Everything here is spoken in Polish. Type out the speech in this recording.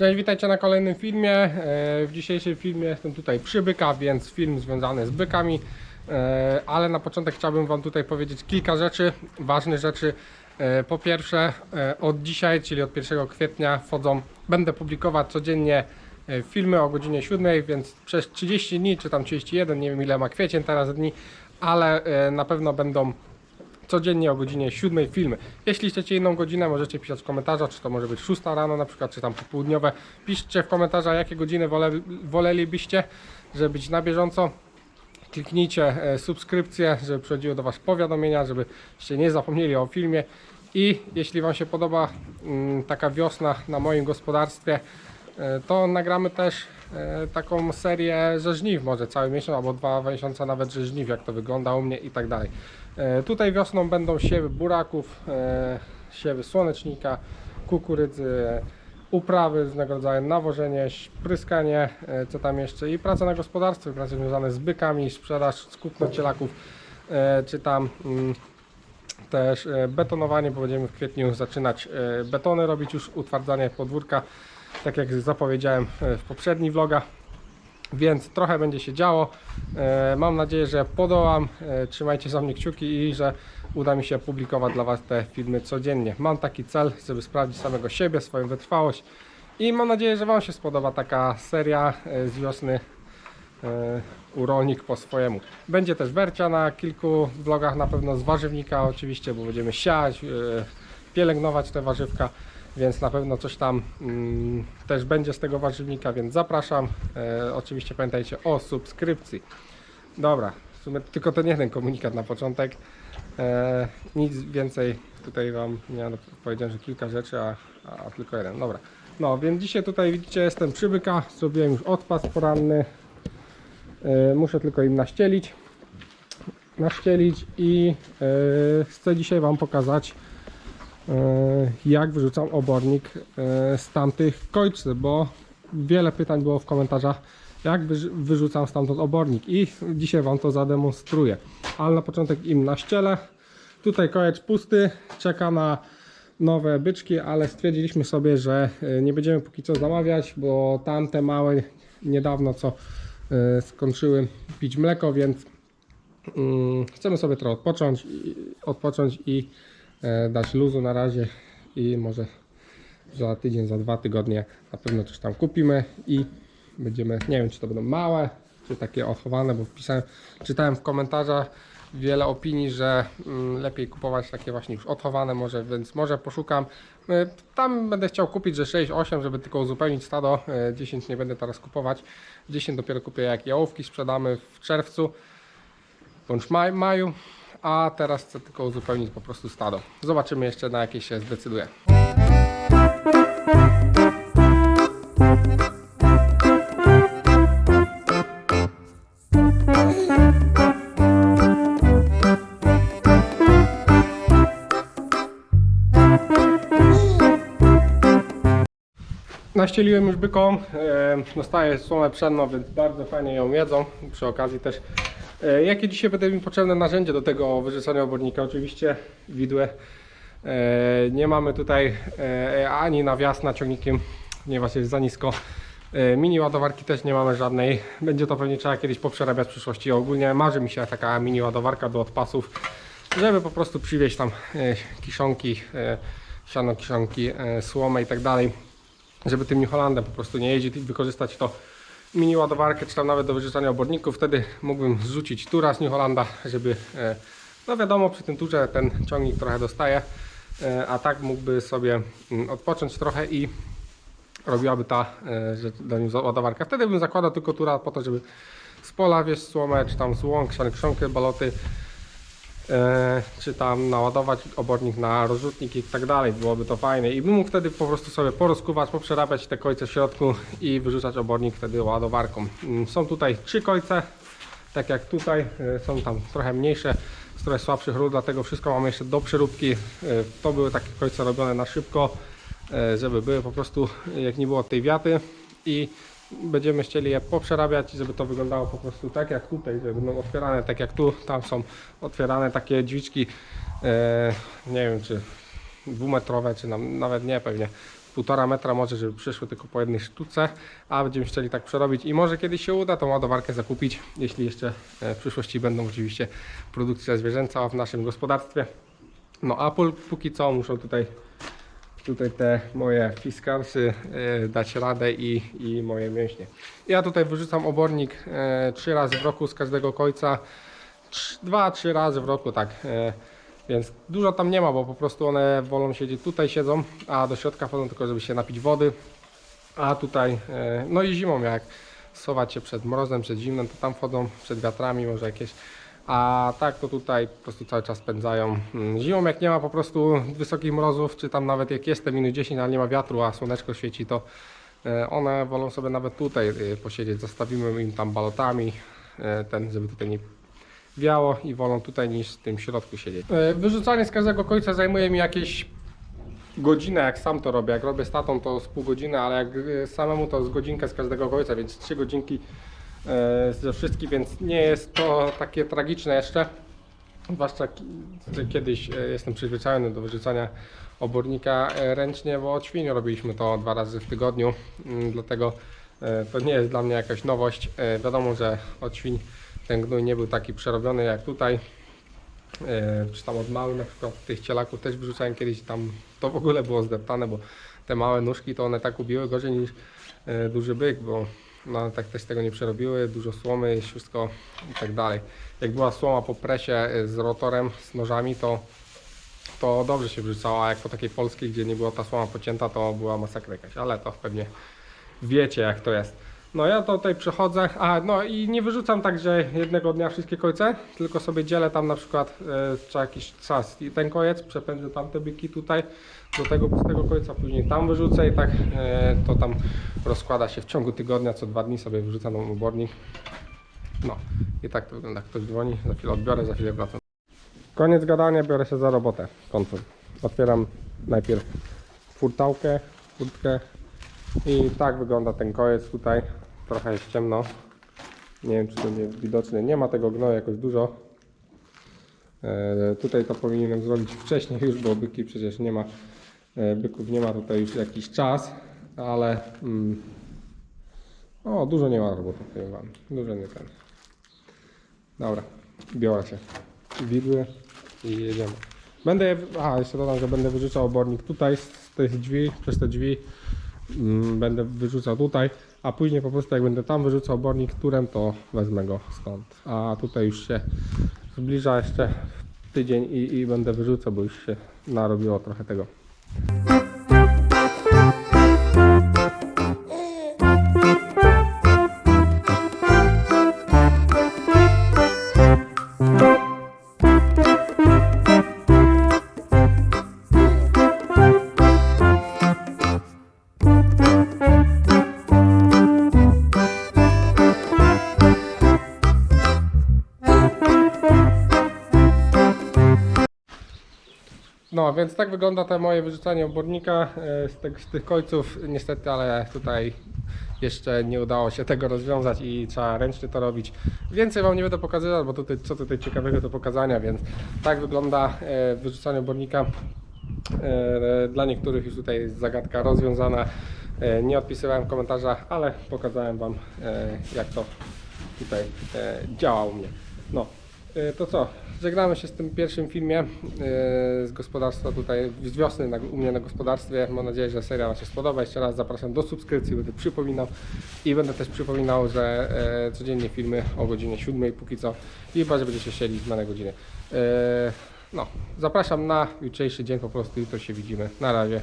Cześć, witajcie na kolejnym filmie. E, W dzisiejszym filmie jestem tutaj przy byka, więc film związany z bykami. E, Ale na początek chciałbym Wam tutaj powiedzieć kilka rzeczy, ważnych rzeczy. E, Po pierwsze, od dzisiaj, czyli od 1 kwietnia wchodzą, będę publikować codziennie filmy o godzinie 7, więc przez 30 dni, czy tam 31, nie wiem ile ma kwiecień teraz dni, ale na pewno będą codziennie o godzinie 7 filmy. Jeśli chcecie inną godzinę, możecie pisać w komentarzach, czy to może być 6 rano na przykład, czy tam popołudniowe. Piszcie w komentarzach, jakie godziny wole, wolelibyście, żeby być na bieżąco. Kliknijcie e, subskrypcję, żeby przychodziły do Was powiadomienia, żebyście nie zapomnieli o filmie. I jeśli Wam się podoba mm, taka wiosna na moim gospodarstwie, e, to nagramy też taką serię ze żniw, może cały miesiąc albo dwa miesiące nawet że żniw, jak to wygląda u mnie i tak dalej. E, Tutaj wiosną będą siewy buraków, e, siewy słonecznika, kukurydzy, uprawy różnego rodzaju, nawożenie, pryskanie, e, co tam jeszcze i praca na gospodarstwie, prace związane z bykami, sprzedaż, skupno cielaków, e, czy tam mm, też e, betonowanie, bo będziemy w kwietniu zaczynać e, betony robić już, utwardzanie podwórka, tak jak zapowiedziałem e, w poprzednich vlogach. Więc trochę będzie się działo. E, Mam nadzieję, że podołam. E, Trzymajcie za mnie kciuki i że uda mi się publikować dla Was te filmy codziennie. Mam taki cel, żeby sprawdzić samego siebie, swoją wytrwałość i mam nadzieję, że Wam się spodoba taka seria z wiosny Uronik po swojemu. Będzie też wercia na kilku vlogach, na pewno z warzywnika oczywiście, bo będziemy siać, pielęgnować te warzywka, więc na pewno coś tam mm, też będzie z tego warzywnika, więc zapraszam. E, oczywiście pamiętajcie o subskrypcji. Dobra, w sumie tylko ten jeden komunikat na początek. E, nic więcej tutaj Wam nie no, powiedziałem, że kilka rzeczy, a, a tylko jeden. Dobra. No, więc dzisiaj tutaj widzicie, jestem przy byka, zrobiłem już odpas poranny. E, muszę tylko im naścielić. Naścielić i e, chcę dzisiaj Wam pokazać jak wyrzucam obornik e, z tamtych kojcy, bo wiele pytań było w komentarzach jak wyrzucam stamtąd obornik i dzisiaj Wam to zademonstruję. Ale na początek im naścielę. Tutaj kojecz pusty, czeka na nowe byczki, ale stwierdziliśmy sobie, że e, nie będziemy póki co zamawiać, bo tamte małe niedawno co e, skończyły pić mleko, więc mm, chcemy sobie trochę odpocząć, odpocząć i e, dać luzu na razie i może za tydzień, za dwa tygodnie na pewno coś tam kupimy i będziemy, nie wiem czy to będą małe, czy takie odchowane, bo wpisałem, czytałem w komentarzach wiele opinii, że mm, lepiej kupować takie właśnie już odchowane może, więc może poszukam. Y, Tam będę chciał kupić, że 6-8, żeby tylko uzupełnić stado, y, 10 nie będę teraz kupować, 10 dopiero kupię jak jałówki sprzedamy w czerwcu bądź maj, maju, a teraz chcę tylko uzupełnić po prostu stado. Zobaczymy jeszcze na jakie się zdecyduję. Naścieliłem już byką, e, dostaję słomę pszenną, więc bardzo fajnie ją jedzą. Przy okazji też, jakie dzisiaj będą mi potrzebne narzędzie do tego wyrzucania obornika? Oczywiście widły. E, nie mamy tutaj e, ani nawias ciągnikiem, ponieważ jest za nisko. E, mini ładowarki też nie mamy żadnej. Będzie to pewnie trzeba kiedyś poprzerabiać w przyszłości. Ogólnie marzy mi się taka mini ładowarka do odpasów, żeby po prostu przywieźć tam e, kiszonki, e, siano kiszonki, e, słomę i tak dalej żeby tym New Hollandem po prostu nie jeździć i wykorzystać to mini ładowarkę, czy tam nawet do wyrzucania oborników. Wtedy mógłbym zrzucić tura z New Hollanda, żeby, e, no wiadomo, przy tym turze ten ciągnik trochę dostaje, e, a tak mógłby sobie mm, odpocząć trochę i robiłaby ta e, do nim ładowarka. Wtedy bym zakładał tylko tura po to, żeby z pola wieść słomę, czy tam z łąk, siane krzonkę, baloty, czy tam naładować obornik na rozrzutnik i tak dalej, byłoby to fajne i bym mógł wtedy po prostu sobie porozkuwać, poprzerabiać te kojce w środku i wyrzucać obornik wtedy ładowarką. Mm, Są tutaj trzy kojce, tak jak tutaj, e, są tam trochę mniejsze, z trochę słabszych rud, dlatego wszystko mamy jeszcze do przeróbki. E, To były takie kojce robione na szybko, e, żeby były po prostu, jak nie było tej wiaty i będziemy chcieli je poprzerabiać, żeby to wyglądało po prostu tak jak tutaj, że będą otwierane tak jak tu, tam są otwierane takie drzwiczki, e, nie wiem czy dwumetrowe, czy nam, nawet nie, pewnie półtora metra może, żeby przyszły tylko po jednej sztuce, a będziemy chcieli tak przerobić i może kiedyś się uda tą ładowarkę zakupić, jeśli jeszcze e, w przyszłości będą oczywiście produkcja zwierzęca w naszym gospodarstwie. No a póki co muszą tutaj tutaj te moje fiskarsy e, dać radę i, i moje mięśnie. Ja tutaj wyrzucam obornik e, trzy razy w roku z każdego końca. Dwa, trzy razy w roku, tak. E, więc dużo tam nie ma, bo po prostu one wolą siedzieć tutaj siedzą, a do środka wchodzą tylko, żeby się napić wody. A tutaj, no i zimą jak schować się przed mrozem, przed zimnem, to tam wchodzą, przed wiatrami może jakieś. A tak to tutaj po prostu cały czas spędzają. Mm, Zimą jak nie ma po prostu wysokich mrozów, czy tam nawet jak jest te minus 10, ale nie ma wiatru, a słoneczko świeci, to e, one wolą sobie nawet tutaj e, posiedzieć. Zostawimy im tam balotami, e, ten, żeby tutaj nie wiało i wolą tutaj niż w tym środku siedzieć. Wyrzucanie z każdego końca zajmuje mi jakieś godzinę, jak sam to robię. Jak robię z tatą, to z pół godziny, ale jak samemu to z godzinkę z każdego końca, więc trzy godzinki ze wszystkich, więc nie jest to takie tragiczne jeszcze. Zwłaszcza kiedyś e, jestem przyzwyczajony do wyrzucania obornika e, ręcznie, bo od świni robiliśmy to dwa razy w tygodniu, mm, dlatego e, to nie jest dla mnie jakaś nowość. E, Wiadomo, że od świń ten gnój nie był taki przerobiony jak tutaj. E, czy tam od małych na przykład tych cielaków też wyrzucałem kiedyś tam to w ogóle było zdeptane, bo te małe nóżki to one tak ubiły gorzej niż e, duży byk, bo no, tak też tego nie przerobiły, dużo słomy, wszystko i tak dalej. Jak była słoma po presie e, z rotorem, z nożami, to to dobrze się wrzucało, a jak po takiej polskiej, gdzie nie była ta słoma pocięta, to była masakra jakaś, ale to pewnie wiecie jak to jest. No ja tutaj przechodzę, a no i nie wyrzucam tak, że jednego dnia wszystkie końce, tylko sobie dzielę tam na przykład co jakiś czas i ten koniec, przepędzę tamte byki tutaj do tego pustego końca, później tam wyrzucę i tak e, to tam rozkłada się w ciągu tygodnia, co dwa dni sobie wyrzucam na. No i tak to wygląda, ktoś dzwoni, za chwilę odbiorę, za chwilę wracam. Koniec gadania, biorę się za robotę. Kończę. Otwieram najpierw furtałkę, furtkę i tak wygląda ten koniec tutaj. Trochę jest ciemno. Nie wiem, czy to nie jest widoczne. Nie ma tego gnoju jakoś dużo. E, tutaj to powinienem zrobić wcześniej już, bo byki przecież nie ma. E, byków nie ma tutaj już jakiś czas, ale mm, o, dużo nie ma roboty, powiem wam. Dużo nie ten. Dobra, biorę się widły i jedziemy. Będę, a jeszcze dodam, że będę wyrzucał obornik tutaj z tych drzwi, przez te drzwi będę wyrzucał tutaj, a później po prostu jak będę tam wyrzucał obornik turem, to wezmę go stąd. A tutaj już się zbliża jeszcze tydzień i, i będę wyrzucał, bo już się narobiło trochę tego. No, więc tak wygląda to moje wyrzucanie obornika e, z, tych- z tych końców. Niestety, ale tutaj jeszcze nie udało się tego rozwiązać i trzeba ręcznie to robić. Więcej Wam nie będę pokazywał, bo tutaj, co tutaj ciekawego do pokazania, więc tak wygląda e, wyrzucanie obornika. E, Dla niektórych już tutaj jest zagadka rozwiązana. Nie odpisywałem w komentarzach, ale pokazałem Wam jak to tutaj działa u mnie. No, to co? Żegnamy się z tym pierwszym filmie e, z gospodarstwa tutaj z wiosny u mnie na gospodarstwie. Mam nadzieję, że seria Wam się spodoba. Jeszcze raz zapraszam do subskrypcji, będę przypominał i będę też przypominał, że e, codziennie filmy o godzinie 7 póki co i chyba, że będziecie chcieli w danej godziny. E, no, zapraszam na jutrzejszy dzień, po prostu jutro się widzimy. Na razie.